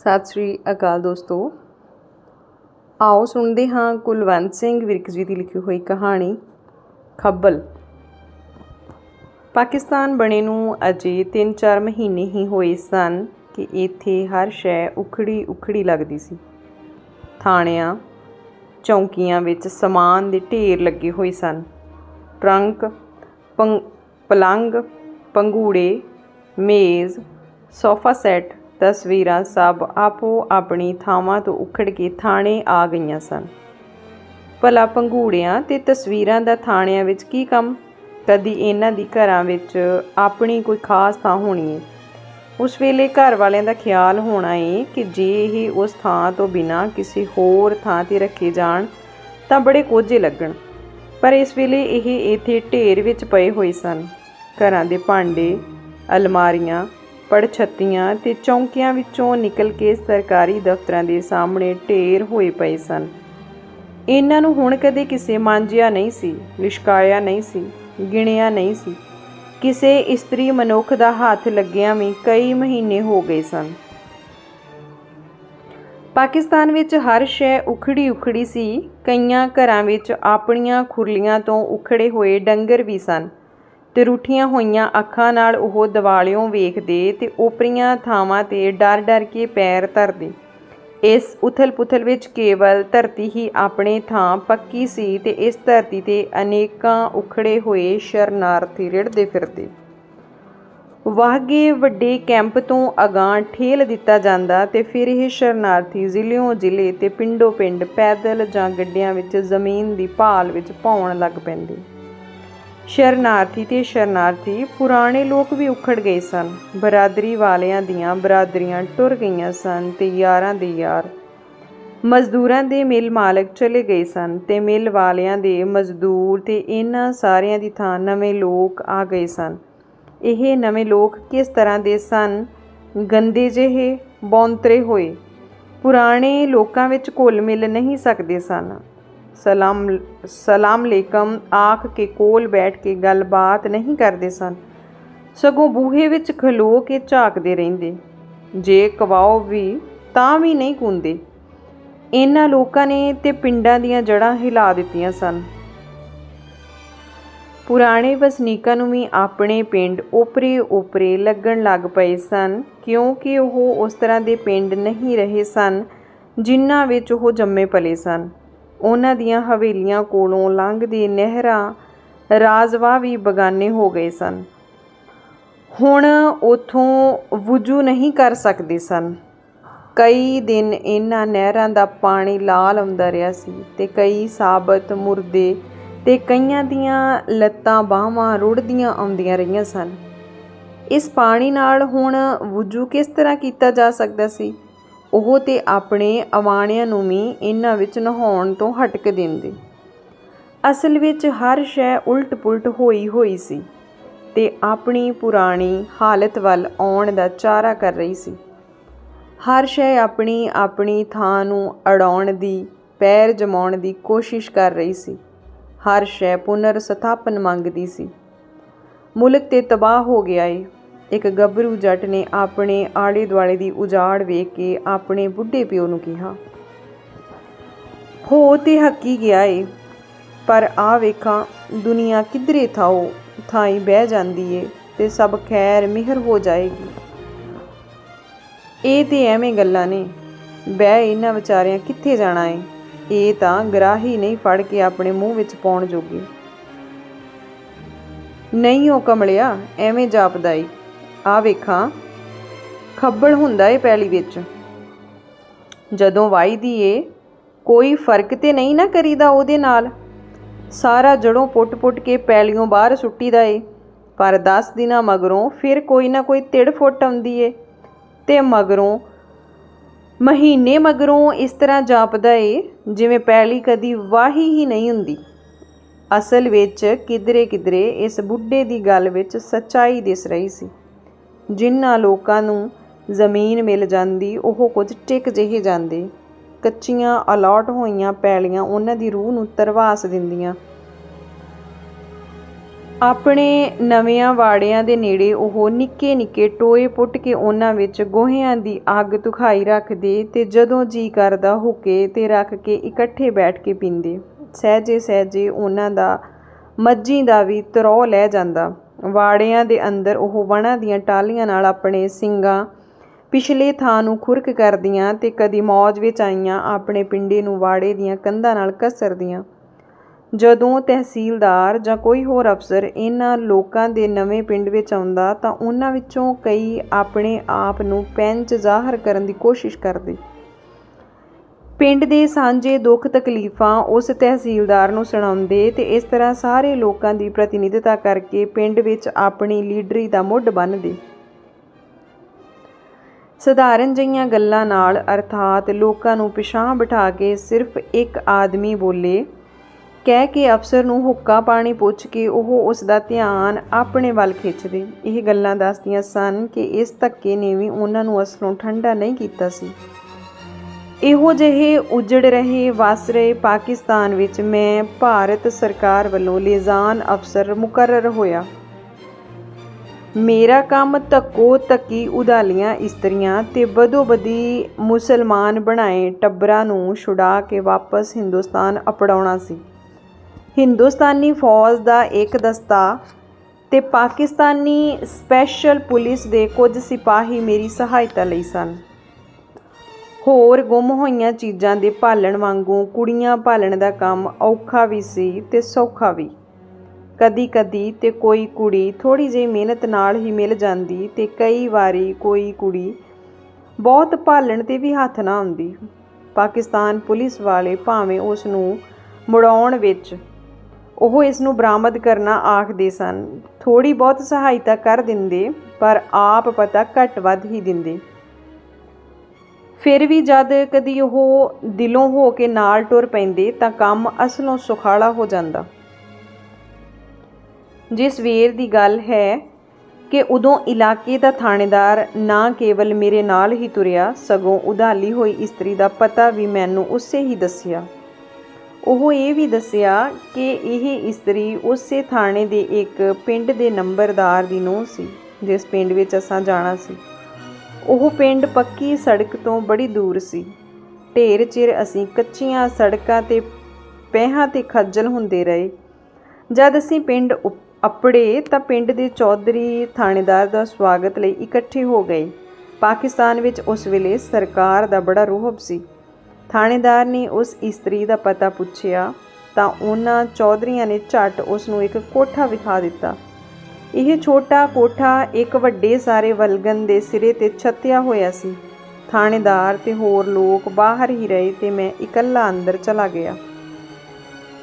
ਸਤਿ ਸ੍ਰੀ ਅਕਾਲ ਦੋਸਤੋ। ਆਓ ਸੁਣਦੇ ਹਾਂ ਕੁਲਵੰਤ ਸਿੰਘ ਵਿਰਕ ਜੀ ਦੀ ਲਿਖੀ ਹੋਈ ਕਹਾਣੀ, ਖੱਬਲ। ਪਾਕਿਸਤਾਨ ਬਣੇ ਨੂੰ ਅਜੇ 3-4 ਮਹੀਨੇ ਹੀ ਹੋਏ ਸਨ ਕਿ ਇੱਥੇ ਹਰ ਸ਼ੈ ਉਖੜੀ ਉਖੜੀ ਲੱਗਦੀ ਸੀ। ਥਾਣਿਆਂ, ਚੌਂਕੀਆਂ ਵਿੱਚ ਸਮਾਨ ਦੇ ਢੇਰ ਲੱਗੇ ਹੋਏ ਸਨ। ਟਰੰਕ ਪੰਗ ਪਲੰਗ ਪੰਗੂੜੇ ਮੇਜ਼, ਸੋਫਾ ਸੈੱਟ ਤਸਵੀਰਾਂ ਸਭ ਆਪੋ ਆਪਣੀ ਥਾਵਾਂ ਤੋਂ ਉਖੜ ਕੇ ਥਾਣੇ ਆ ਗਈਆਂ ਸਨ। ਭਲਾ ਪੰਗੂੜਿਆਂ ਤੇ ਤਸਵੀਰਾਂ ਦਾ ਥਾਣਿਆਂ ਵਿੱਚ ਕੀ ਕੰਮ? ਕਦੀ ਇਹਨਾਂ ਦੀ ਘਰਾਂ ਵਿੱਚ ਆਪਣੀ ਕੋਈ ਖਾਸ ਥਾਂ ਹੋਣੀ ਹੈ ਉਸ ਵੇਲੇ ਘਰ ਵਾਲਿਆਂ ਦਾ ਖਿਆਲ ਹੋਣਾ ਏ ਕਿ ਜੇ ਇਹ ਉਸ ਥਾਂ ਤੋਂ ਬਿਨਾਂ ਕਿਸੇ ਹੋਰ ਥਾਂ ਤੇ ਰੱਖੇ ਜਾਣ, ਤਾਂ ਬੜੇ ਕੋਝੇ ਲੱਗਣ। ਪਰ ਇਸ ਵੇਲੇ ਇਹ ਇੱਥੇ ਢੇਰ ਵਿੱਚ ਪਏ ਹੋਏ ਸਨ। ਘਰਾਂ ਦੇ ਭਾਂਡੇ, ਅਲਮਾਰੀਆਂ ਪੜਛੱਤੀਆਂ ਤੇ ਚੌਂਕੀਆਂ ਵਿੱਚੋਂ ਨਿਕਲ ਕੇ ਸਰਕਾਰੀ ਦਫ਼ਤਰਾਂ ਦੇ ਸਾਹਮਣੇ ਢੇਰ ਹੋਏ ਪਏ ਸਨ। ਇਹਨਾਂ ਨੂੰ ਹੁਣ ਕਦੇ ਕਿਸੇ ਮਾਂਜਿਆ ਨਹੀਂ ਸੀ, ਲਿਸ਼ਕਾਇਆ ਨਹੀਂ ਸੀ, ਗਿਣਿਆ ਨਹੀਂ ਸੀ। ਕਿਸੇ ਇਸਤਰੀ ਮਨੁੱਖ ਦਾ ਹੱਥ ਲੱਗਿਆਂ ਵੀ ਕਈ ਮਹੀਨੇ ਹੋ ਗਏ ਸਨ। ਪਾਕਿਸਤਾਨ ਵਿੱਚ ਹਰ ਸ਼ੈ ਉਖੜੀ ਉਖੜੀ ਸੀ, ਕਈਆਂ ਘਰਾਂ ਵਿੱਚ ਆਪਣੀਆਂ ਖੁਰਲੀਆਂ ਤੋਂ ਉਖੜੇ ਹੋਏ ਡੰਗਰ ਵੀ ਸਨ। ਤੇ ਰੁੱਠੀਆਂ ਹੋਈਆਂ ਅੱਖਾਂ ਨਾਲ ਉਹ ਦਿਵਾਲਿਓਂ ਵੇਖਦੇ ਤੇ ਓਪਰੀਆਂ ਥਾਵਾਂ ਤੇ ਡਰ ਡਰ ਕੇ ਪੈਰ ਧਰਦੇ। ਇਸ ਉਥਲ-ਪੁਥਲ ਵਿੱਚ ਕੇਵਲ ਧਰਤੀ ਹੀ ਆਪਣੇ ਥਾਂ ਪੱਕੀ ਸੀ ਤੇ ਇਸ ਧਰਤੀ ਤੇ ਅਨੇਕਾਂ ਉਖੜੇ ਹੋਏ ਸ਼ਰਨਾਰਥੀ ਰਿੜਦੇ ਫਿਰਦੇ। ਵਾਹਗੇ ਵੱਡੇ ਕੈਂਪ ਤੋਂ ਅਗਾਂਹ ਠੇਲ ਦਿੱਤਾ ਜਾਂਦਾ ਤੇ ਫਿਰ ਇਹ ਸ਼ਰਨਾਰਥੀ ਜ਼ਿਲ੍ਹਿਓਂ ਜ਼ਿਲ੍ਹੇ ਤੇ ਪਿੰਡੋਂ ਪਿੰਡ ਪੈਦਲ ਜਾਂ ਗੱਡਿਆਂ ਵਿੱਚ ਜ਼ਮੀਨ ਦੀ ਭਾਲ ਵਿੱਚ ਪਾਉਣ ਲੱਗ ਪੈਂਦੇ। ਸ਼ਰਨਾਰਥੀ ਤੇ ਸ਼ਰਨਾਰਥੀ ਪੁਰਾਣੇ ਲੋਕ ਵੀ ਉਖੜ ਗਏ ਸਨ। ਬਰਾਦਰੀ ਵਾਲਿਆਂ ਦੀਆਂ ਬਰਾਦਰੀਆਂ ਟੁਰ ਗਈਆਂ ਸਨ ਤੇ ਯਾਰਾਂ ਦੇ ਯਾਰ। ਮਜ਼ਦੂਰਾਂ ਦੇ ਮਿਲ ਮਾਲਕ ਚਲੇ ਗਏ ਸਨ ਤੇ ਮਿਲ ਵਾਲਿਆਂ ਦੇ ਮਜ਼ਦੂਰ ਤੇ ਇਹਨਾਂ ਸਾਰਿਆਂ ਦੀ ਥਾਂ ਨਵੇਂ ਲੋਕ ਆ ਗਏ ਸਨ। ਇਹ ਨਵੇਂ ਲੋਕ ਕਿਸ ਤਰ੍ਹਾਂ ਦੇ ਸਨ? ਗੰਦੇ ਜਿਹੇ, ਬੌਂਤਰੇ ਹੋਏ। ਪੁਰਾਣੇ ਲੋਕਾਂ ਵਿੱਚ ਘੁਲ ਮਿਲ ਨਹੀਂ ਸਕਦੇ ਸਨ। ਸਲਾਮ ਸਲਾਮ ਅਲੈਕਮ, ਆਖ ਕੇ ਕੋਲ ਬੈਠ ਕੇ ਗੱਲਬਾਤ ਨਹੀਂ ਕਰਦੇ ਸਨ। ਸਗੋਂ ਬੂਹੇ ਵਿੱਚ ਖਲੋ ਕੇ ਝਾਕਦੇ ਰਹਿੰਦੇ। ਜੇ ਕਵਾਓ ਵੀ ਤਾਂ ਵੀ ਨਹੀਂ ਕੁੰਦੇ। ਇਹਨਾਂ ਲੋਕਾਂ ਨੇ ਤੇ ਪਿੰਡਾਂ ਦੀਆਂ ਜੜਾਂ ਹਿਲਾ ਦਿੱਤੀਆਂ ਸਨ। ਪੁਰਾਣੇ ਵਸਨੀਕਾਂ ਨੂੰ ਵੀ ਆਪਣੇ ਪਿੰਡ ਓਪਰੇ ਉਪਰੇ ਲੱਗਣ ਲੱਗ ਪਏ ਸਨ, ਕਿਉਂਕਿ ਉਹ ਉਸ ਤਰ੍ਹਾਂ ਦੇ ਪਿੰਡ ਨਹੀਂ ਰਹੇ ਸਨ, ਜਿਨ੍ਹਾਂ ਵਿੱਚ ਉਹ ਜੰਮੇ ਪਲੇ ਸਨ। ਉਹਨਾਂ ਦੀਆਂ ਹਵੇਲੀਆਂ ਕੋਲੋਂ ਲੰਘਦੀ ਨਹਿਰਾਂ ਰਾਜਵਾ ਵੀ ਬਗਾਨੇ ਹੋ ਗਏ ਸਨ। ਹੁਣ ਉਥੋਂ ਵੁਜੂ ਨਹੀਂ ਕਰ ਸਕਦੇ ਸਨ। ਕਈ ਦਿਨ ਇਹਨਾਂ ਨਹਿਰਾਂ ਦਾ ਪਾਣੀ ਲਾਲ ਆਉਂਦਾ ਰਿਹਾ ਸੀ ਤੇ ਕਈ ਸਾਬਤ, ਮੁਰਦੇ ਤੇ ਕਈਆਂ ਦੀਆਂ ਲੱਤਾਂ ਬਾਹਾਂ ਰੁੜਦੀਆਂ ਆਉਂਦੀਆਂ ਰਹੀਆਂ ਸਨ। ਇਸ ਪਾਣੀ ਨਾਲ ਹੁਣ ਵੁਜੂ ਕਿਸ ਤਰ੍ਹਾਂ ਕੀਤਾ ਜਾ ਸਕਦਾ ਸੀ? ਉਹ ਤੇ ਆਪਣੇ ਅਵਾਣਿਆਂ ਨੂੰ ਵੀ ਇਹਨਾਂ ਵਿੱਚ ਨਹਾਉਣ ਤੋਂ ਹਟਕ ਦਿੰਦੇ। ਅਸਲ ਵਿੱਚ ਹਰ ਸ਼ੈ ਉਲਟ-ਪੁਲਟ ਹੋਈ ਹੋਈ ਸੀ ਤੇ ਆਪਣੀ ਪੁਰਾਣੀ ਹਾਲਤ ਵੱਲ ਆਉਣ ਦਾ ਚਾਰਾ ਕਰ ਰਹੀ ਸੀ। ਹਰ ਸ਼ੈ ਆਪਣੀ ਆਪਣੀ ਥਾਂ ਨੂੰ ਅੜਾਉਣ ਦੀ, ਪੈਰ ਜਮਾਉਣ ਦੀ ਕੋਸ਼ਿਸ਼ ਕਰ ਰਹੀ ਸੀ। ਹਰ ਸ਼ੈ ਪੁਨਰ ਸਥਾਪਨ ਮੰਗਦੀ ਸੀ। ਮੁਲਕ ਤੇ ਤਬਾਹ ਹੋ ਗਿਆ ਏ। ਇੱਕ ਗੱਭਰੂ ਜੱਟ ਨੇ ਆਪਣੇ ਆਲੇ ਦੁਆਲੇ ਦੀ ਉਜਾੜ ਵੇਖ ਕੇ ਆਪਣੇ ਬੁੱਢੇ ਪਿਓ ਨੂੰ ਕਿਹਾ, ਹੋ ਤੇ ਹੱਕੀ ਗਿਆ ਏ, ਪਰ ਆ ਵੇਖਾਂ, ਦੁਨੀਆ ਕਿਧਰੇ ਥਾਓ ਥਾਈ ਬਹਿ ਜਾਂਦੀ ਏ ਤੇ ਸਭ ਖੈਰ ਮਿਹਰ ਹੋ ਜਾਏਗੀ। ਇਹ ਤੇ ਐਵੇਂ ਗੱਲਾਂ ਨੇ, ਬਹਿ ਇਹਨਾਂ ਵਿਚਾਰਿਆਂ ਕਿੱਥੇ ਜਾਣਾ ਏ? ਇਹ ਤਾਂ ਗਰਾਹੀ ਨਹੀਂ ਫੜ ਕੇ ਆਪਣੇ ਮੂੰਹ ਵਿੱਚ ਪਾਉਣ ਜੋਗੀ। ਨਹੀਂ ਉਹ ਕਮਲਿਆ, ਐਵੇਂ ਜਾਪਦਾ ਏ। ਆ ਵੇਖਾਂ। ਖੱਬਲ ਹੁੰਦਾ ਏ ਪੈਲੀ ਵਿੱਚ। ਜਦੋਂ ਵਾਈਦੀ ਏ, ਕੋਈ ਫ਼ਰਕ ਤੇ ਨਹੀਂ ਨਾ ਕਰੀਦਾ ਉਹਦੇ ਨਾਲ। ਸਾਰਾ ਜੜੋਂ ਪੁੱਟ-ਪੁੱਟ ਕੇ ਪੈਲੀਓਂ ਬਾਹਰ ਸੁੱਟੀਦਾ ਏ। ਪਰ 10 ਦਿਨਾਂ ਮਗਰੋਂ ਫਿਰ ਕੋਈ ਨਾ ਕੋਈ ਤਿੜ ਫੁੱਟ ਆਉਂਦੀ ਏ। ਤੇ ਮਗਰੋਂ, ਮਹੀਨੇ ਮਗਰੋਂ ਇਸ ਤਰ੍ਹਾਂ ਜਾਪਦਾ ਏ, ਜਿਵੇਂ ਪੈਲੀ ਕਦੀ ਵਾਹੀ ਹੀ ਨਹੀਂ ਹੁੰਦੀ। ਅਸਲ ਵਿੱਚ ਕਿਧਰੇ ਕਿਧਰੇ ਇਸ ਬੁੱਢੇ ਦੀ ਗੱਲ ਵਿੱਚ ਸੱਚਾਈ ਦਿਸ ਰਹੀ ਸੀ। ਜਿਨ੍ਹਾਂ ਲੋਕਾਂ ਨੂੰ ਜ਼ਮੀਨ ਮਿਲ ਜਾਂਦੀ, ਉਹ ਕੁਝ ਟਿਕ ਜਿਹੇ ਜਾਂਦੇ। ਕੱਚੀਆਂ ਅਲਾਟ ਹੋਈਆਂ ਪੈਲੀਆਂ ਉਹਨਾਂ ਦੀ ਰੂਹ ਨੂੰ ਤਰਵਾਸ ਦਿੰਦੀਆਂ। ਆਪਣੇ ਨਵਿਆਂ ਵਾੜਿਆਂ ਦੇ ਨੇੜੇ ਉਹ ਨਿੱਕੇ ਨਿੱਕੇ ਟੋਏ ਪੁੱਟ ਕੇ ਉਹਨਾਂ ਵਿੱਚ ਗੋਹਿਆਂ ਦੀ ਅੱਗ ਧੁਖਾਈ ਰੱਖਦੇ ਤੇ ਜਦੋਂ ਜੀਅ ਕਰਦਾ ਹੁੱਕੇ ਤੇ ਰੱਖ ਕੇ ਇਕੱਠੇ ਬੈਠ ਕੇ ਪੀਂਦੇ। ਸਹਿਜੇ ਸਹਿਜੇ ਉਹਨਾਂ ਦਾ ਮੱਝੀ ਦਾ ਵੀ ਤਰੋ ਲੈ ਜਾਂਦਾ। ਵਾੜਿਆਂ ਦੇ ਅੰਦਰ ਉਹ ਵਣਾਂ ਦੀਆਂ ਟਾਹਲੀਆਂ ਨਾਲ ਆਪਣੇ ਸਿੰਗਾਂ ਪਿਛਲੇ ਥਾਂ ਨੂੰ ਖੁਰਕ ਕਰਦੀਆਂ ਤੇ ਕਦੀ ਮੌਜ ਵਿੱਚ ਆਈਆਂ ਆਪਣੇ ਪਿੰਡੇ ਨੂੰ ਵਾੜੇ ਦੀਆਂ ਕੰਧਾਂ ਨਾਲ ਕਸਰਦੀਆਂ। ਜਦੋਂ ਤਹਿਸੀਲਦਾਰ ਜਾਂ ਕੋਈ ਹੋਰ ਅਫਸਰ ਇਹਨਾਂ ਲੋਕਾਂ ਦੇ ਨਵੇਂ ਪਿੰਡ ਵਿੱਚ ਆਉਂਦਾ ਤਾਂ ਉਹਨਾਂ ਵਿੱਚੋਂ ਕਈ ਆਪਣੇ ਆਪ ਨੂੰ ਪੈਂਚ ਜ਼ਾਹਰ ਕਰਨ ਦੀ ਕੋਸ਼ਿਸ਼ ਕਰਦੇ। ਪਿੰਡ ਦੇ ਸਾਂਝੇ ਦੁੱਖ ਤਕਲੀਫਾਂ ਉਸ ਤਹਿਸੀਲਦਾਰ ਨੂੰ ਸੁਣਾਉਂਦੇ ਤੇ ਇਸ ਤਰ੍ਹਾਂ ਸਾਰੇ ਲੋਕਾਂ ਦੀ ਪ੍ਰਤੀਨਿਧਤਾ ਕਰਕੇ ਪਿੰਡ ਵਿੱਚ ਆਪਣੀ ਲੀਡਰੀ ਦਾ ਮੁੱਢ ਬੰਨ੍ਹਦੇ ਸਧਾਰਨ ਜਿਹੀਆਂ ਗੱਲਾਂ ਨਾਲ ਅਰਥਾਤ ਲੋਕਾਂ ਨੂੰ ਪਿਛਾਂਹ ਬਿਠਾ ਕੇ ਸਿਰਫ ਇੱਕ ਆਦਮੀ ਬੋਲੇ, ਕਹਿ ਕੇ ਅਫਸਰ ਨੂੰ ਹੁੱਕਾ ਪਾਣੀ ਪੁੱਛ ਕੇ ਉਹ ਉਸ ਦਾ ਧਿਆਨ ਆਪਣੇ ਵੱਲ ਖਿੱਚਦੇ। ਇਹ ਗੱਲਾਂ ਦੱਸਦੀਆਂ ਸਨ ਕਿ ਇਸ ਧੱਕੇ ਨੇ ਵੀ ਉਹਨਾਂ ਨੂੰ ਅਸਲੋਂ ਠੰਡਾ ਨਹੀਂ ਕੀਤਾ ਸੀ। ਇਹੋ ਜਿਹੇ ਉਜੜ ਰਹੇ ਵਸ ਰਹੇ ਪਾਕਿਸਤਾਨ ਵਿੱਚ ਮੈਂ ਭਾਰਤ ਸਰਕਾਰ ਵੱਲੋਂ ਲਿਜ਼ਾਨ ਅਫਸਰ ਮੁਕਰਰ ਹੋਇਆ। ਮੇਰਾ ਕੰਮ ਧੱਕੋ ਧੱਕੀ ਉਧਾਲੀਆਂ ਇਸਤਰੀਆਂ ਤੇ ਬਦੋ ਮੁਸਲਮਾਨ ਬਣਾਏ ਟੱਬਰਾਂ ਨੂੰ ਛੁਡਾ ਕੇ ਵਾਪਸ ਹਿੰਦੁਸਤਾਨ ਅਪੜਾਉਣਾ ਸੀ। ਹਿੰਦੁਸਤਾਨੀ ਫੌਜ ਦਾ ਇੱਕ ਦਸਤਾ ਤੇ ਪਾਕਿਸਤਾਨੀ ਸਪੈਸ਼ਲ ਪੁਲਿਸ ਦੇ ਕੁਝ ਸਿਪਾਹੀ ਮੇਰੀ ਸਹਾਇਤਾ ਲਈ ਸਨ। ਹੋਰ ਗੁੰਮ ਹੋਈਆਂ ਚੀਜ਼ਾਂ ਦੇ ਭਾਲਣ ਵਾਂਗੂ ਕੁੜੀਆਂ ਭਾਲਣ ਦਾ ਕੰਮ ਔਖਾ ਵੀ ਸੀ ਤੇ ਸੌਖਾ ਵੀ। ਕਦੀ ਕਦੀ ਤੇ ਕੋਈ ਕੁੜੀ ਥੋੜੀ ਜਿਹੀ ਮਿਹਨਤ ਨਾਲ ਹੀ ਮਿਲ ਜਾਂਦੀ ਤੇ ਕਈ ਵਾਰੀ ਕੋਈ ਕੁੜੀ ਬਹੁਤ ਭਾਲਣ ਤੇ ਵੀ ਹੱਥ ਨਾ ਆਉਂਦੀ। ਪਾਕਿਸਤਾਨ ਪੁਲਿਸ ਵਾਲੇ ਭਾਵੇਂ ਉਸ ਨੂੰ ਮੁੜਾਉਣ ਵਿੱਚ ਉਹ ਇਸ ਨੂੰ ਬਰਾਮਦ ਕਰਨਾ ਆਖਦੇ ਸਨ। ਥੋੜੀ ਬਹੁਤ ਸਹਾਇਤਾ ਕਰ ਦਿੰਦੇ, ਪਰ ਆਪ ਪਤਾ ਘੱਟ ਵੱਧ ਹੀ ਦਿੰਦੇ। ਫਿਰ ਵੀ ਜਦ ਕਦੀ ਉਹ ਦਿਲੋਂ ਹੋ ਕੇ ਨਾਲ ਟੁਰ ਪੈਂਦੇ ਤਾਂ ਕੰਮ ਅਸਲੋਂ ਸੁਖਾਲਾ ਹੋ ਜਾਂਦਾ। ਜਿਸ ਸਵੇਰ ਦੀ ਗੱਲ ਹੈ ਕਿ ਉਦੋਂ ਇਲਾਕੇ ਦਾ ਥਾਣੇਦਾਰ ਨਾ ਕੇਵਲ ਮੇਰੇ ਨਾਲ ਹੀ ਤੁਰਿਆ, ਸਗੋਂ ਉਧਾਲੀ ਹੋਈ ਇਸਤਰੀ ਦਾ ਪਤਾ ਵੀ ਮੈਨੂੰ ਉਸੇ ਹੀ ਦੱਸਿਆ। ਉਹ ਇਹ ਵੀ ਦੱਸਿਆ ਕਿ ਇਹ ਇਸਤਰੀ ਉਸੇ ਥਾਣੇ ਦੇ ਇੱਕ ਪਿੰਡ ਦੇ ਨੰਬਰਦਾਰ ਦੀ ਨੂੰਹ ਸੀ, ਜਿਸ ਪਿੰਡ ਵਿੱਚ ਅਸਾਂ ਜਾਣਾ ਸੀ। ਉਹ ਪਿੰਡ ਪੱਕੀ ਸੜਕ ਤੋਂ ਬੜੀ ਦੂਰ ਸੀ। ਢੇਰ ਚਿਰ ਅਸੀਂ ਕੱਚੀਆਂ ਸੜਕਾਂ ਤੇ ਪਹਿਹਾਂ ਤੇ ਖੱਜਲ ਹੁੰਦੇ ਰਹੇ। ਜਦ ਅਸੀਂ ਪਿੰਡ ਅਪੜੇ ਤਾਂ ਪਿੰਡ ਦੇ ਚੌਧਰੀ ਥਾਣੇਦਾਰ ਦਾ ਸਵਾਗਤ ਲਈ ਇਕੱਠੇ ਹੋ ਗਏ। ਪਾਕਿਸਤਾਨ ਵਿੱਚ ਉਸ ਵੇਲੇ ਸਰਕਾਰ ਦਾ ਬੜਾ ਰੋਹਬ ਸੀ। ਥਾਣੇਦਾਰ ਨੇ ਉਸ ਇਸਤਰੀ ਦਾ ਪਤਾ ਪੁੱਛਿਆ ਤਾਂ ਉਹਨਾਂ ਚੌਧਰੀਆਂ ਨੇ ਝੱਟ ਉਸ ਨੂੰ ਇੱਕ ਕੋਠਾ ਵਿਖਾ ਦਿੱਤਾ। ਇਹ ਛੋਟਾ ਕੋਠਾ ਇੱਕ ਵੱਡੇ ਸਾਰੇ ਵਲਗਨ ਦੇ ਸਿਰੇ ਤੇ ਛੱਤਿਆ ਹੋਇਆ ਸੀ। ਥਾਣੇਦਾਰ ਤੇ ਹੋਰ ਲੋਕ ਬਾਹਰ ਹੀ ਰਹੇ ਤੇ ਮੈਂ ਇਕੱਲਾ ਅੰਦਰ ਚਲਾ ਗਿਆ।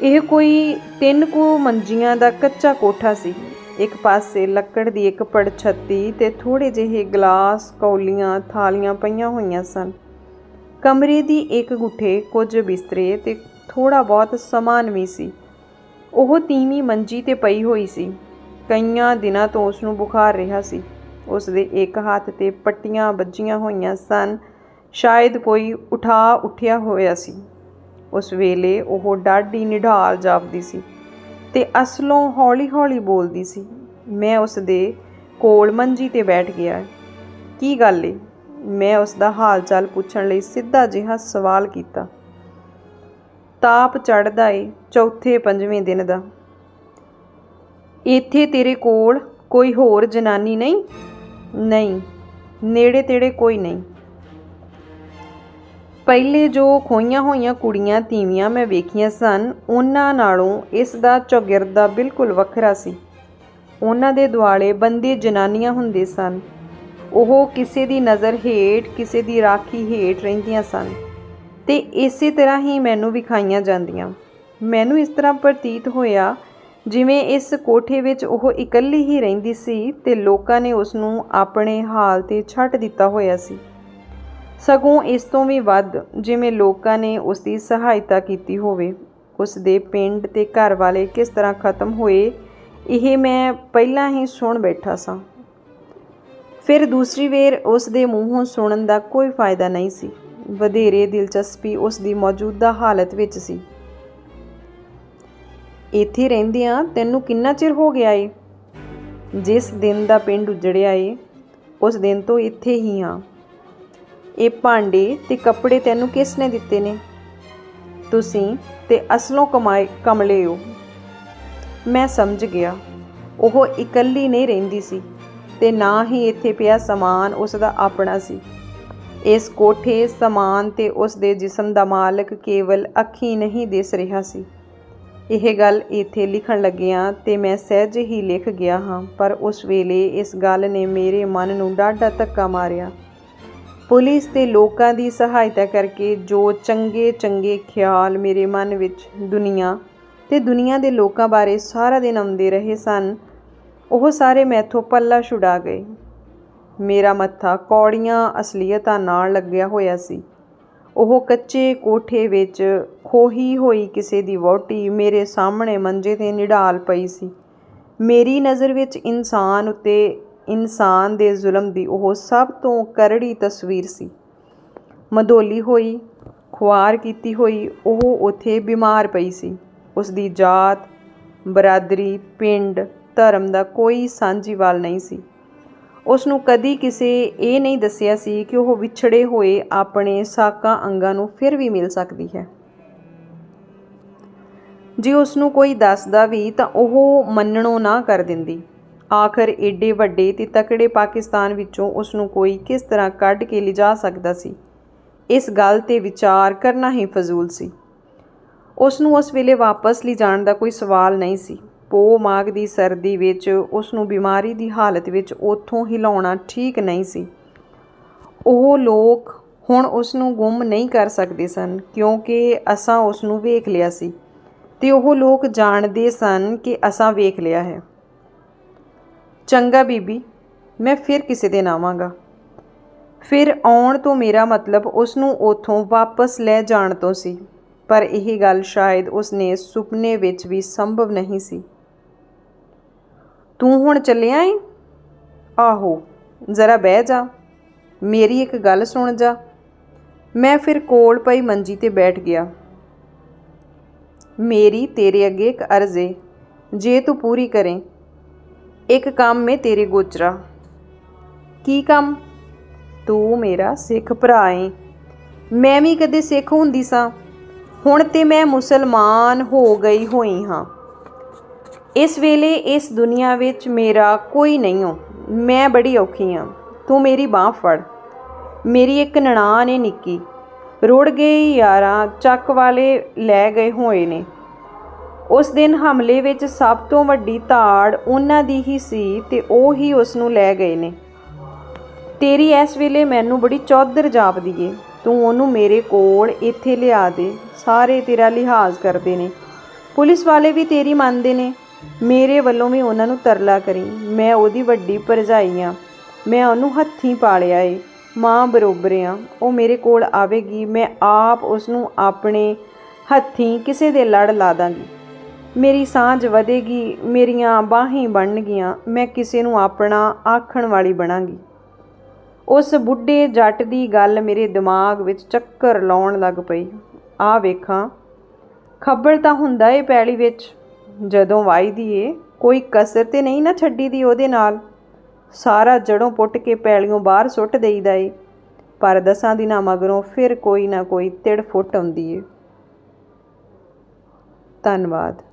ਇਹ ਕੋਈ ਤਿੰਨ ਕੁ ਮੰਜੀਆਂ ਦਾ ਕੱਚਾ ਕੋਠਾ ਸੀ। ਇੱਕ ਪਾਸੇ ਲੱਕੜ ਦੀ ਇੱਕ ਪੜਛੱਤੀ ਤੇ ਥੋੜੇ ਜਿਹੇ ਗਲਾਸ, ਕੌਲੀਆਂ, ਥਾਲੀਆਂ ਪਈਆਂ ਹੋਈਆਂ ਸਨ। ਕਮਰੇ ਦੀ ਇੱਕ ਗੁੱਠੇ ਕੁਝ ਬਿਸਤਰੇ ਤੇ ਥੋੜਾ ਬਹੁਤ ਸਮਾਨ ਵੀ ਸੀ। ਉਹ ਤੀਵੀਂ ਮੰਜੀ ਤੇ ਪਈ ਹੋਈ ਸੀ। ਕਈਆਂ ਦਿਨਾਂ ਤੋਂ ਉਸ ਨੂੰ ਬੁਖਾਰ ਰਿਹਾ ਸੀ। ਉਸ ਦੇ ਇੱਕ ਹੱਥ ਤੇ ਪੱਟੀਆਂ ਵੱਜੀਆਂ ਹੋਈਆਂ ਸਨ। ਸ਼ਾਇਦ ਕੋਈ ਉਠਾ ਉੱਠਿਆ ਹੋਇਆ ਸੀ। ਉਸ ਵੇਲੇ ਉਹ ਡਾਢੀ ਨਿਢਾਲ ਜਾਪਦੀ ਸੀ ਤੇ ਅਸਲੋਂ ਹੌਲੀ-ਹੌਲੀ ਬੋਲਦੀ ਸੀ, ਮੈਂ ਉਸ ਦੇ ਕੋਲ ਮੰਜੀ ਤੇ ਬੈਠ ਗਿਆ ਕੀ ਗੱਲ ਏ? ਮੈਂ ਉਸ ਦਾ ਹਾਲ ਚਾਲ ਪੁੱਛਣ ਲਈ ਸਿੱਧਾ ਜਿਹਾ ਸਵਾਲ ਕੀਤਾ। ਤਾਪ ਚੜਦਾ ਏ ਚੌਥੇ ਪੰਜਵੇਂ ਦਿਨ ਦਾ। ਇੱਥੇ ਤੇਰੇ ਕੋਲ ਕੋਈ ਹੋਰ ਜਨਾਨੀ ਨਹੀਂ? ਨਹੀਂ, ਨੇੜੇ ਤੇੜੇ ਕੋਈ ਨਹੀਂ। ਪਹਿਲੇ ਜੋ ਖੋਈਆਂ ਹੋਈਆਂ ਕੁੜੀਆਂ ਤੀਵੀਆਂ ਮੈਂ ਵੇਖੀਆਂ ਸਨ, ਉਹਨਾਂ ਨਾਲੋਂ ਇਸ ਦਾ ਚੌਗਿਰਦਾ ਬਿਲਕੁਲ ਵੱਖਰਾ ਸੀ। ਉਹਨਾਂ ਦੇ ਦੁਆਲੇ ਬੰਦੇ ਜਨਾਨੀਆਂ ਹੁੰਦੇ ਸਨ। ਉਹ ਕਿਸੇ ਦੀ ਨਜ਼ਰ ਹੇਠ, ਕਿਸੇ ਦੀ ਰਾਖੀ ਹੇਠ ਰਹਿੰਦੀਆਂ ਸਨ। ਤੇ ਇਸੇ ਤਰ੍ਹਾਂ ਹੀ ਮੈਨੂੰ ਵਿਖਾਈਆਂ ਜਾਂਦੀਆਂ। ਮੈਨੂੰ ਇਸ ਤਰ੍ਹਾਂ ਪ੍ਰਤੀਤ ਹੋਇਆ ਜਿਵੇਂ ਇਸ ਕੋਠੇ ਵਿੱਚ ਉਹ ਇਕੱਲੀ ਹੀ ਰਹਿੰਦੀ ਸੀ ਤੇ ਲੋਕਾਂ ਨੇ ਉਸ ਨੂੰ ਆਪਣੇ ਹਾਲ ਤੇ ਛੱਡ ਦਿੱਤਾ ਹੋਇਆ ਸੀ। ਸਗੋਂ ਇਸ ਤੋਂ ਵੀ ਵੱਧ ਜਿਵੇਂ ਲੋਕਾਂ ਨੇ ਉਸ ਦੀ ਸਹਾਇਤਾ ਕੀਤੀ ਹੋਵੇ ਉਸ ਦੇ ਪਿੰਡ ਤੇ ਘਰ ਵਾਲੇ ਕਿਸ ਤਰ੍ਹਾਂ ਖਤਮ ਹੋਏ, ਇਹ ਮੈਂ ਪਹਿਲਾਂ ਹੀ ਸੁਣ ਬੈਠਾ ਸਾਂ। ਫਿਰ ਦੂਸਰੀ ਵੇਰ ਉਸ ਦੇ ਮੂੰਹੋਂ ਸੁਣਨ ਦਾ ਕੋਈ ਫਾਇਦਾ ਨਹੀਂ ਸੀ। ਵਧੇਰੇ ਦਿਲਚਸਪੀ ਉਸ ਦੀ ਮੌਜੂਦਾ ਹਾਲਤ ਵਿੱਚ ਸੀ। ਇੱਥੇ ਰਹਿੰਦਿਆਂ ਤੈਨੂੰ ਕਿੰਨਾ ਚਿਰ ਹੋ ਗਿਆ ਏ? ਜਿਸ ਦਿਨ ਦਾ ਪਿੰਡ ਉਜੜਿਆ ਏ, ਉਸ ਦਿਨ ਤੋਂ ਇੱਥੇ ਹੀ ਹਾਂ ਇਹ ਭਾਂਡੇ ਤੇ ਕੱਪੜੇ ਤੈਨੂੰ ਕਿਸ ਨੇ ਦਿੱਤੇ ਨੇ? ਤੁਸੀਂ ਤੇ ਅਸਲੋਂ ਕਮਾਏ, ਕਮਲੇ ਹੋ। ਮੈਂ ਸਮਝ ਗਿਆ, ਉਹ ਇਕੱਲੀ ਨਹੀਂ ਰਹਿੰਦੀ ਸੀ ਤੇ ਨਾ ਹੀ ਇੱਥੇ ਪਿਆ ਸਮਾਨ ਉਸ ਦਾ ਆਪਣਾ ਸੀ। ਇਸ ਕੋਠੇ ਸਮਾਨ ਤੇ ਉਸ ਦੇ ਜਿਸਮ ਦਾ ਮਾਲਕ ਕੇਵਲ ਅੱਖੀ ਨਹੀਂ ਦਿਸ ਰਿਹਾ ਸੀ। ਇਹ ਗੱਲ ਇੱਥੇ ਲਿਖਣ ਲੱਗਿਆਂ ਤੇ ਮੈਂ ਸਹਿਜ ਹੀ ਲਿਖ ਗਿਆ ਹਾਂ, ਪਰ ਉਸ ਵੇਲੇ ਇਸ ਗੱਲ ਨੇ ਮੇਰੇ ਮਨ ਨੂੰ ਡਾਢਾ ਧੱਕਾ ਮਾਰਿਆ। ਪੁਲਿਸ ਤੇ ਲੋਕਾਂ ਦੀ ਸਹਾਇਤਾ ਕਰਕੇ ਜੋ ਚੰਗੇ ਚੰਗੇ ਖਿਆਲ ਮੇਰੇ ਮਨ ਵਿੱਚ ਦੁਨੀਆ ਤੇ ਦੁਨੀਆ ਦੇ ਲੋਕਾਂ ਬਾਰੇ ਸਾਰਾ ਦਿਨ ਆਉਂਦੇ ਰਹੇ ਸਨ, ਉਹ ਸਾਰੇ ਮੈਥੋਂ ਪੱਲਾ ਛੁਡਾ ਗਏ। ਮੇਰਾ ਮੱਥਾ ਕੌੜੀਆਂ ਅਸਲੀਅਤਾਂ ਨਾਲ ਲੱਗਿਆ ਹੋਇਆ ਸੀ। ਉਹ ਕੱਚੇ ਕੋਠੇ ਵਿੱਚ ਖੋਹੀ ਹੋਈ ਕਿਸੇ ਦੀ ਵਹੁਟੀ ਮੇਰੇ ਸਾਹਮਣੇ ਮੰਜੇ ਤੇ ਨਿਢਾਲ ਪਈ ਸੀ। ਮੇਰੀ ਨਜ਼ਰ ਵਿੱਚ ਇਨਸਾਨ ਉੱਤੇ ਇਨਸਾਨ ਦੇ ਜ਼ੁਲਮ ਦੀ ਉਹ ਸਭ ਤੋਂ ਕਰੜੀ ਤਸਵੀਰ ਸੀ। ਮਧੋਲੀ ਹੋਈ, ਖੁਆਰ ਕੀਤੀ ਹੋਈ ਉਹ ਉਥੇ ਬਿਮਾਰ ਪਈ ਸੀ। ਉਸ ਦੀ ਜਾਤ, ਬਰਾਦਰੀ, ਪਿੰਡ, ਧਰਮ ਦਾ ਕੋਈ ਸਾਂਝੀਵਾਲ ਨਹੀਂ ਸੀ। ਉਸ ਨੂੰ ਕਦੀ ਕਿਸੇ ਇਹ ਨਹੀਂ ਦੱਸਿਆ ਸੀ ਕਿ ਉਹ ਵਿਛੜੇ ਹੋਏ ਆਪਣੇ ਸਾਕਾਂ ਅੰਗਾਂ ਨੂੰ ਫਿਰ ਵੀ ਮਿਲ ਸਕਦੀ ਹੈ। ਜੇ ਉਸ ਨੂੰ ਕੋਈ ਦੱਸਦਾ ਵੀ ਤਾਂ ਉਹ ਮੰਨਣੋਂ ਨਾ ਕਰ ਦਿੰਦੀ। ਆਖਰ ਏਡੇ ਵੱਡੇ ਤੇ ਤਕੜੇ ਪਾਕਿਸਤਾਨ ਵਿੱਚੋਂ ਉਸ ਨੂੰ ਕੋਈ ਕਿਸ ਤਰ੍ਹਾਂ ਕੱਢ ਕੇ ਲਿਜਾ ਸਕਦਾ ਸੀ? ਇਸ ਗੱਲ ਤੇ ਵਿਚਾਰ ਕਰਨਾ ਹੀ ਫਜ਼ੂਲ ਸੀ। ਉਸ ਨੂੰ ਉਸ ਵੇਲੇ ਵਾਪਸ ਲਿਜਾਣ ਦਾ ਕੋਈ ਸਵਾਲ ਨਹੀਂ ਸੀ। ਪੋ ਮਾਗ ਦੀ ਸਰਦੀ ਵਿੱਚ ਉਸ ਨੂੰ ਬਿਮਾਰੀ ਦੀ ਹਾਲਤ ਵਿੱਚ ਉੱਥੋਂ ਹਿਲਾਉਣਾ ਠੀਕ ਨਹੀਂ ਸੀ। ਉਹ ਲੋਕ ਹੁਣ ਉਸ ਨੂੰ ਗੁੰਮ ਨਹੀਂ ਕਰ ਸਕਦੇ ਸਨ ਕਿਉਂਕਿ ਅਸਾਂ ਉਸ ਨੂੰ ਵੇਖ ਲਿਆ ਸੀ ਤੇ ਉਹ ਲੋਕ ਜਾਣਦੇ ਸਨ ਕਿ ਅਸਾਂ ਵੇਖ ਲਿਆ ਹੈ। ਚੰਗਾ ਬੀਬੀ, ਮੈਂ ਫਿਰ ਕਿਸੇ ਦਿਨ ਆਵਾਂਗਾ। ਫਿਰ ਆਉਣ ਤੋਂ ਮੇਰਾ ਮਤਲਬ ਉਸ ਨੂੰ ਉਥੋਂ ਵਾਪਸ ਲੈ ਜਾਣ ਤੋਂ ਸੀ, ਪਰ ਇਹ ਗੱਲ ਸ਼ਾਇਦ ਉਸ ਨੇ ਸੁਪਨੇ ਵਿੱਚ ਵੀ ਸੰਭਵ ਨਹੀਂ ਸੀ। ਤੂੰ ਹੁਣ ਚੱਲਿਆ ਏ? ਆਹੋ, ਜ਼ਰਾ ਬਹਿ ਜਾ। ਮੇਰੀ ਇੱਕ ਗੱਲ ਸੁਣ ਜਾ। ਮੈਂ ਫਿਰ ਕੋਲ ਪਈ ਮੰਜੀ ਤੇ ਬੈਠ ਗਿਆ। ਮੇਰੀ ਤੇਰੇ ਅੱਗੇ ਇੱਕ ਅਰਜ਼ ਏ, ਜੇ ਤੂੰ ਪੂਰੀ ਕਰੇ। ਇੱਕ ਕੰਮ ਮੈਂ ਤੇਰੇ ਗੋਚਰਾ। ਕੀ ਕੰਮ? ਤੂੰ ਮੇਰਾ ਸਿੱਖ ਭਰਾ ਏ। ਮੈਂ ਵੀ ਕਦੇ ਸਿੱਖ ਹੁੰਦੀ ਸਾਂ। ਹੁਣ ਤੇ ਮੈਂ ਮੁਸਲਮਾਨ ਹੋ ਗਈ ਹੋਈ ਹਾਂ। ਇਸ ਵੇਲੇ ਇਸ ਦੁਨੀਆ ਵਿੱਚ ਮੇਰਾ ਕੋਈ ਨਹੀਂ ਹੋ ਮੈਂ ਬੜੀ ਔਖੀ ਹਾਂ ਤੂੰ ਮੇਰੀ ਬਾਹ ਫੜ। ਮੇਰੀ ਇੱਕ ਨਨਾਣ ਏ ਨਿੱਕੀ। ਰੁੜ ਗਏ ਯਾਰਾਂ ਚੱਕ ਵਾਲੇ ਲੈ ਗਏ ਹੋਏ ਨੇ। ਉਸ ਦਿਨ ਹਮਲੇ ਵਿੱਚ ਸਭ ਤੋਂ ਵੱਡੀ ਧਾੜ ਉਹਨਾਂ ਦੀ ਹੀ ਸੀ ਤੇ ਉਹ ਹੀ ਉਸ ਨੂੰ ਲੈ ਗਏ ਨੇ। ਤੇਰੀ ਇਸ ਵੇਲੇ ਮੈਨੂੰ ਬੜੀ ਚੌਧਰ ਜਾਪਦੀ ਏ। ਤੂੰ ਉਹਨੂੰ ਮੇਰੇ ਕੋਲ ਇੱਥੇ ਲਿਆ ਦੇ। ਸਾਰੇ ਤੇਰਾ ਲਿਹਾਜ਼ ਕਰਦੇ ਨੇ। ਪੁਲਿਸ ਵਾਲੇ ਵੀ ਤੇਰੀ ਮੰਨਦੇ ਨੇ। ਮੇਰੇ ਵੱਲੋਂ ਵੀ ਉਹਨਾਂ ਨੂੰ ਤਰਲਾ ਕਰੀ। ਮੈਂ ਉਹਦੀ ਵੱਡੀ ਭਰਜਾਈ ਆ। ਮੈਂ ਉਹਨੂੰ ਹੱਥੀਂ ਪਾਲਿਆ ਏ। ਮਾਂ ਬਰੋਬਰ ਆ। ਉਹ ਮੇਰੇ ਕੋਲ ਆਵੇਗੀ। ਮੈਂ ਆਪ ਉਸ ਨੂੰ ਆਪਣੇ ਹੱਥੀਂ ਕਿਸੇ ਦੇ ਲੜ ਲਾ ਦਾਂਗੀ। ਮੇਰੀ ਸਾਂਝ ਵਧੇਗੀ। ਮੇਰੀਆਂ ਬਾਹਾਂ ਬਣਨਗੀਆਂ। ਮੈਂ ਕਿਸੇ ਨੂੰ ਆਪਣਾ ਆਖਣ ਵਾਲੀ ਬਣਾਂਗੀ। ਉਸ ਬੁੱਢੇ ਜੱਟ ਦੀ ਗੱਲ ਮੇਰੇ ਦਿਮਾਗ ਵਿੱਚ ਚੱਕਰ ਲਾਉਣ ਲੱਗ ਪਈ। ਆ ਵੇਖਾਂ। ਖੱਬਲ ਤਾਂ ਹੁੰਦਾ ਏ ਪੈਲੀ ਵਿੱਚ। ਜਦੋਂ ਵਾਈਦੀ ਏ, ਕੋਈ ਕਸਰ ਤੇ ਨਹੀਂ ਨਾ ਛੱਡੀ ਦੀ ਉਹਦੇ ਨਾਲ। ਸਾਰਾ ਜੜੋਂ ਪੁੱਟ ਕੇ ਪੈਲੀਆਂ ਬਾਹਰ ਸੁੱਟ ਦੇਈਦਾ ਏ। ਪਰ ਦਸਾਂ ਦਿਨਾਂ ਮਗਰੋਂ ਫਿਰ ਕੋਈ ਨਾ ਕੋਈ ਤਿੜ ਫੁੱਟ ਆਉਂਦੀ ਏ। ਧੰਨਵਾਦ।